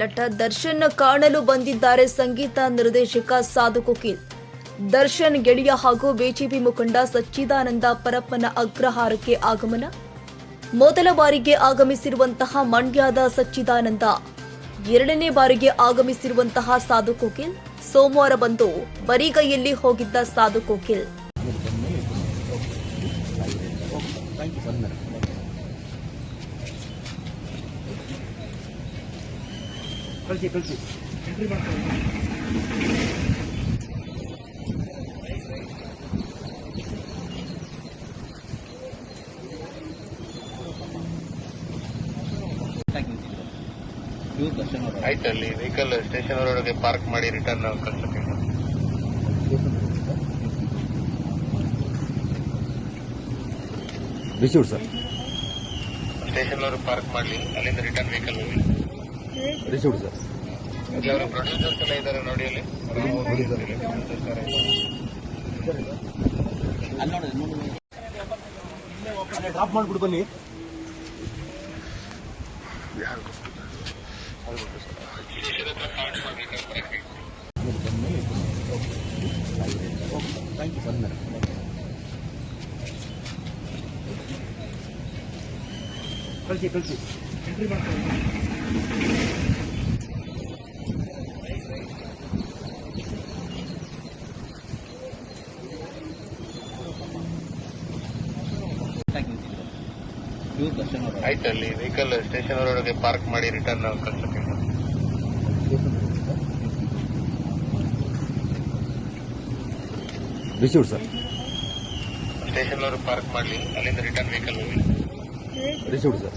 ನಟ ದರ್ಶನ್ ಕಾಣಲು ಬಂದಿದ್ದಾರೆ ಸಂಗೀತ ನಿರ್ದೇಶಕ ಸಾಧು ಕೋಕಿಲ್. ದರ್ಶನ್ ಗೆಳೆಯ ಹಾಗೂ ಬಿಜೆಪಿ ಮುಖಂಡ ಸಚ್ಚಿದಾನಂದ ಪರಪ್ಪನ ಅಗ್ರಹಾರಕ್ಕೆ ಆಗಮನ. ಮೊದಲ ಬಾರಿಗೆ ಆಗಮಿಸಿರುವಂತಹ ಮಂಡ್ಯದ ಸಚ್ಚಿದಾನಂದ, ಎರಡನೇ ಬಾರಿಗೆ ಆಗಮಿಸಿರುವಂತಹ ಸಾಧು ಕೋಕಿಲ್. ಸೋಮವಾರ ಬಂದು ಬರಿಗೈಯಲ್ಲಿ ಹೋಗಿದ್ದ ಸಾಧು ಕೋಕಿಲ್. ಕಳಿಸಿ ಕಳಿಸಿ. ಎಂಟ್ರಿ ಮಾಡ್ಕೊಳ್ಳಿ ಆಯ್ತು ಅಲ್ಲಿ ವೆಹಿಕಲ್ ಸ್ಟೇಷನ್ ಒಳಗೆ ಪಾರ್ಕ್ ಮಾಡಿ ರಿಟರ್ನ್ ಕಳ್ಸಕ್ಕೆ. Received sir. ಸ್ಟೇಷನ್ ಅವರು ಪಾರ್ಕ್ ಮಾಡಲಿ ಅಲ್ಲಿಂದ ರಿಟರ್ನ್ ವೆಹಿಕಲ್ ಹೋಗಿ ರಿಸೀವ್ಡ್ ಸರ್. ಪ್ರೊಡ್ಯೂಸರ್ಸ್ ಎಲ್ಲ ಇದ್ದಾರೆ ನೋಡಿ ಅಲ್ಲಿ. ಡ್ರಾಪ್ ಮಾಡ್ಬಿಟ್ಟು ಬನ್ನಿ. ಕಳಿಸಿ ಕಳಿಸಿ. ಎಂಟ್ರಿ ಮಾಡ್ಕೊಳ್ಳಿ ಆಯ್ತು ಅಲ್ಲಿ ವೆಹಿಕಲ್ ಸ್ಟೇಷನ್ ಒಳಗೆ ಪಾರ್ಕ್ ಮಾಡಿ ರಿಟರ್ನ್ ಕಳ್ಸಕ್ಕೆ. Received sir. ಸ್ಟೇಷನ್ ಅವರು ಪಾರ್ಕ್ ಮಾಡಲಿ ಅಲ್ಲಿಂದ ರಿಟರ್ನ್ ವೆಹಿಕಲ್ ಹೋಗಿ. Received sir.